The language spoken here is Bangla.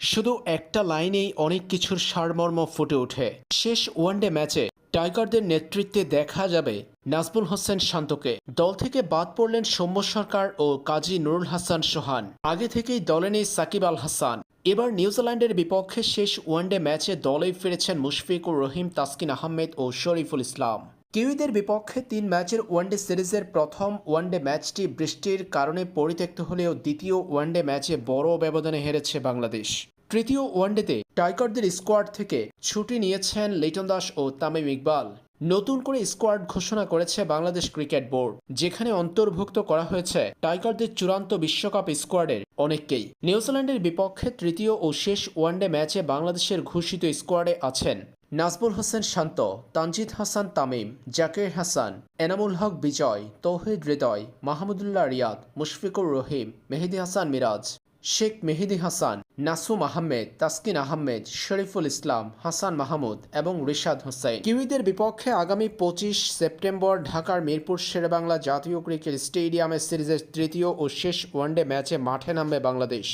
শুধু একটা লাইনেই অনেক কিছুর সারমর্ম ফুটে ওঠে। শেষ ওয়ানডে ম্যাচে টাইগারদের নেতৃত্বে দেখা যাবে নাজমুল হোসেন শান্তকে। দল থেকে বাদ পড়লেন সৌম্য সরকার ও কাজী নুরুল হাসান সোহান। আগে থেকেই দলে নেই সাকিব আল হাসান। এবার নিউজিল্যান্ডের বিপক্ষে শেষ ওয়ানডে ম্যাচে দলেই ফিরেছেন মুশফিকুর রহিম, তাসকিন আহমেদ ও শরীফুল ইসলাম। কিউইদের বিপক্ষে তিন ম্যাচের ওয়ানডে সিরিজের প্রথম ওয়ানডে ম্যাচটি বৃষ্টির কারণে পরিত্যক্ত হলেও দ্বিতীয় ওয়ানডে ম্যাচে বড় ব্যবধানে হেরেছে বাংলাদেশ। তৃতীয় ওয়ানডেতে টাইগারদের স্কোয়াড থেকে ছুটি নিয়েছেন লিটন দাস ও তামিম ইকবাল। নতুন করে স্কোয়াড ঘোষণা করেছে বাংলাদেশ ক্রিকেট বোর্ড, যেখানে অন্তর্ভুক্ত করা হয়েছে টাইগারদের চূড়ান্ত বিশ্বকাপ স্কোয়াডের অনেককেই। নিউজিল্যান্ডের বিপক্ষে তৃতীয় ও শেষ ওয়ানডে ম্যাচে বাংলাদেশের ঘোষিত স্কোয়াডে আছেন নাজমুল হোসেন শান্ত, তানজিদ হাসান তামিম, জাকির হাসান, এনামুল হক বিজয়, তৌহিদ হৃদয়, মাহমুদুল্লাহ রিয়াদ, মুশফিকুর রহিম, মেহেদি হাসান মিরাজ, শেখ মেহেদি হাসান, নাসুম আহমেদ, তাসকিন আহমেদ, শরীফুল ইসলাম, হাসান মাহমুদ এবং রিশাদ হোসেন। কিউইদের বিপক্ষে আগামী পঁচিশ সেপ্টেম্বর ঢাকার মিরপুর শেরেবাংলা জাতীয় ক্রিকেট স্টেডিয়ামে সিরিজের তৃতীয় ও শেষ ওয়ানডে ম্যাচে মাঠে নামবে বাংলাদেশ।